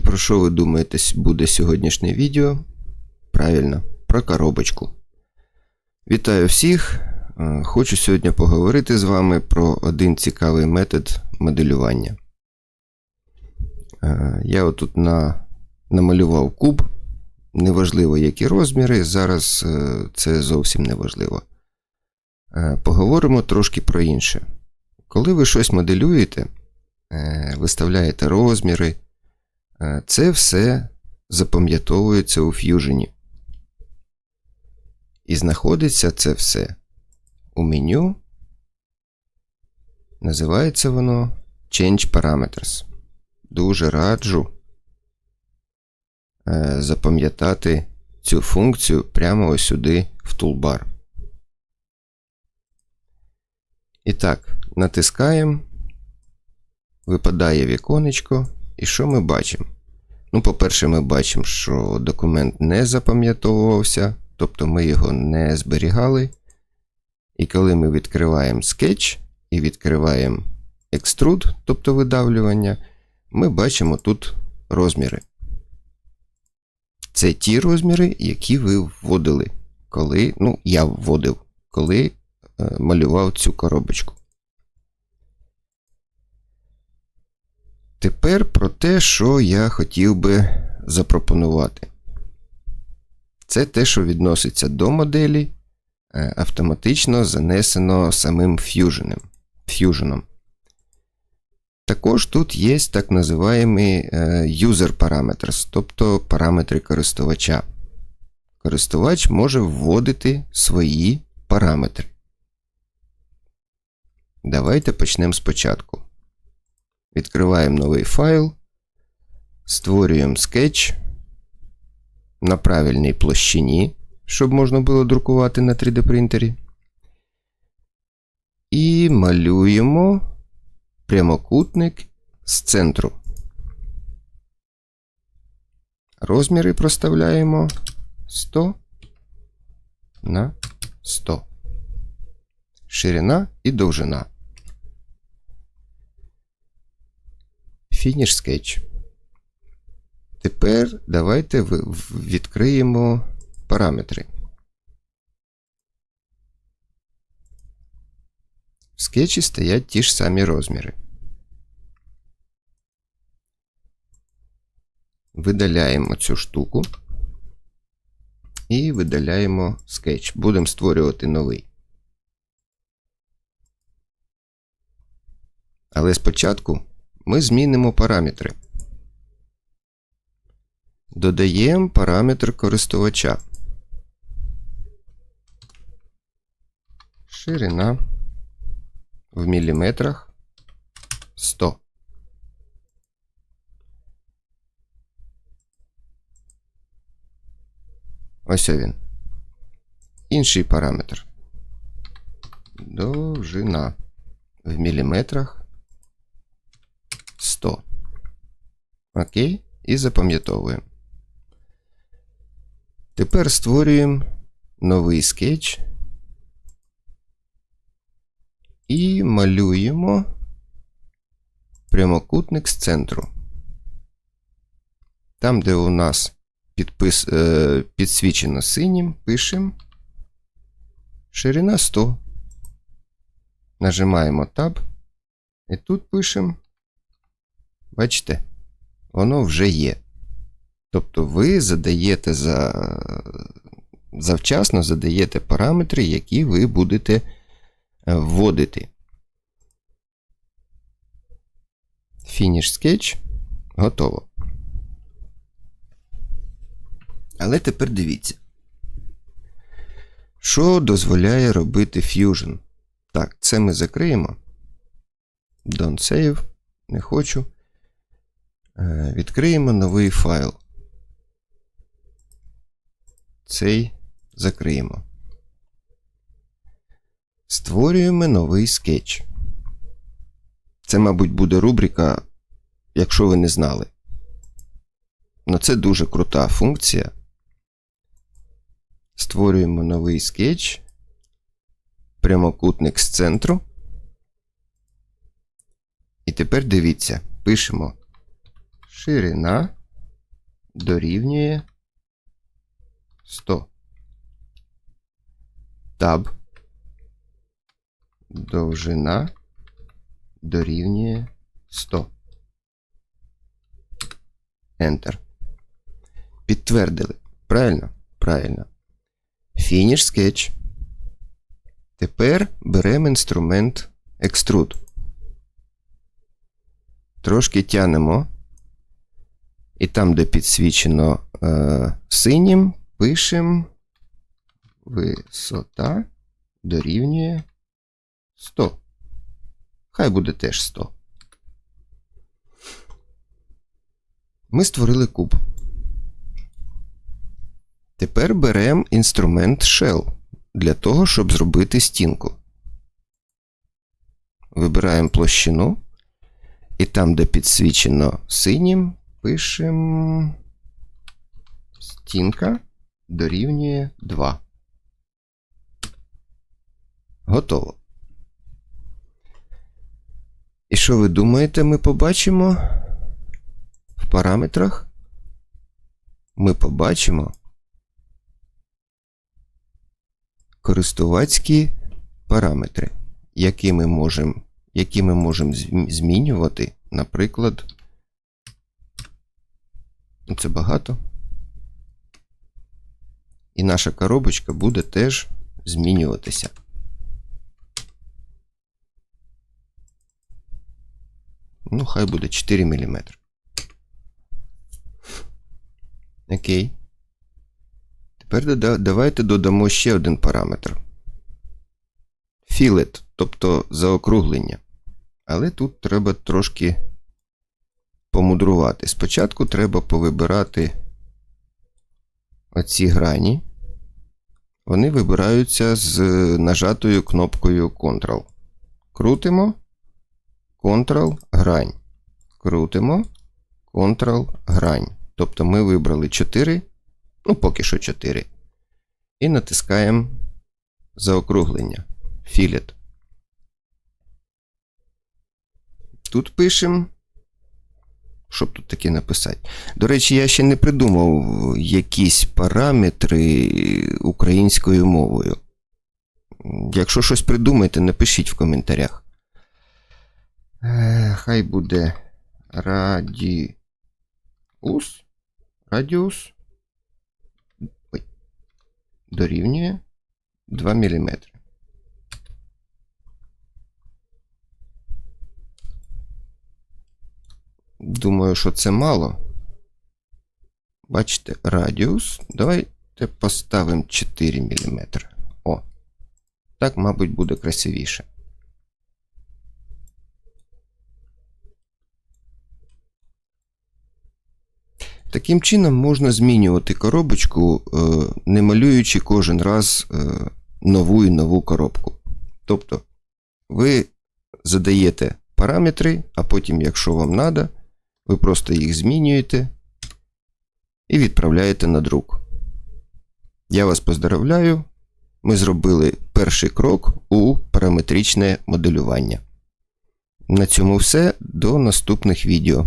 І про що ви думаєте буде сьогоднішнє відео? Правильно, про коробочку. Вітаю всіх! Хочу сьогодні поговорити з вами про один цікавий метод моделювання. Я отут на, намалював куб. Неважливо, які розміри, зараз е, це зовсім не важливо. Е, Поговоримо трошки про інше. Коли ви щось моделюєте, е, виставляєте розміри, це все запам'ятовується у Fusion. І знаходиться це все у меню. Називається воно Change Parameters. Дуже раджу е, запам'ятати цю функцію прямо ось сюди в тулбар. І так, натискаємо, випадає віконечко, і що ми бачимо? Ну, по-перше, ми бачимо, що документ не запам'ятовувався, тобто ми його не зберігали. І коли ми відкриваємо скетч і відкриваємо екструд, тобто видавлювання, ми бачимо тут розміри. Це ті розміри, які ви вводили, коли, ну, я вводив, коли е, малював цю коробочку. Тепер про те, що я хотів би запропонувати. Це те, що відноситься до моделі, е, автоматично занесено самим. Fusion. Також тут є так називаємо user parameters, тобто параметри користувача. Користувач може вводити свої параметри. Давайте почнемо спочатку. Відкриваємо новий файл, створюємо скетч на правильній площині, щоб можна було друкувати на 3D принтері. І малюємо прямокутник з центру. Розміри проставляємо 100 на 100. Ширина і довжина. Фініш скетч. Тепер давайте відкриємо параметри. В скетчі стоять ті ж самі розміри. Видаляємо цю штуку і видаляємо скетч. Будемо створювати новий. Але спочатку ми змінимо параметри. Додаємо параметр користувача. Ширина в міліметрах 100. Ось він. Інший параметр. Довжина в міліметрах 100. Окей. І запам'ятовуємо. Тепер створюємо новий скетч і малюємо прямокутник з центру. Там, де у нас підпис, е, підсвічено синім, пишемо ширина 100. Нажимаємо Tab. І тут пишемо. Бачите, воно вже є. Тобто ви задаєте за, завчасно задаєте параметри, які ви будете е, вводити. Фініш скетч готово. Але тепер дивіться. Що дозволяє робити Fusion? Так, це ми закриємо. Don't save. Не хочу. Е, Відкриємо новий файл. Цей закриємо. Створюємо новий скетч. Це, мабуть, буде рубрика, якщо ви не знали. Ну, це дуже крута функція. Створюємо новий скетч. Прямокутник з центру. І тепер дивіться, пишемо ширина дорівнює 100. Таб. Довжина дорівнює 100. Enter. Підтвердили. Правильно? Правильно. Фініш скетч. Тепер беремо інструмент Extrude. Трошки тянемо. І там, де підсвічено е, синім, пишемо висота дорівнює 100. Хай буде теж 100. Ми створили куб. Тепер беремо інструмент Shell для того, щоб зробити стінку. Вибираємо площину. І там, де підсвічено синім, пишемо стінка дорівнює 2. Готово. І що ви думаєте, ми побачимо в параметрах? Ми побачимо користувацькі параметри, які ми можемо можемо змінювати, наприклад, це багато. І наша коробочка буде теж змінюватися. Ну, хай буде 4 мм. Окей. Тепер давайте додамо ще один параметр. Філет, тобто заокруглення. Але тут треба трошки помудрувати. Спочатку треба повибирати оці грані. Вони вибираються з нажатою кнопкою Ctrl. Крутимо. Ctrl грань. Крутимо. Ctrl грань. Тобто ми вибрали 4, ну поки що 4. І натискаємо заокруглення. Філет. Тут пишемо. Що б тут таке написати? До речі, я ще не придумав якісь параметри українською мовою. Якщо щось придумаєте, напишіть в коментарях. Е, Хай буде радіус. Радіус. Дорівнює 2 мм. Думаю, що це мало. Бачите, радіус. Давайте поставимо 4 мм. О. Так, мабуть, буде красивіше. Таким чином можна змінювати коробочку, е, не малюючи кожен раз е, нову і нову коробку. Тобто, ви задаєте параметри, а потім, якщо вам треба, ви просто їх змінюєте і відправляєте на друк. Я вас поздравляю. Ми зробили перший крок у параметричне моделювання. На цьому все. До наступних відео.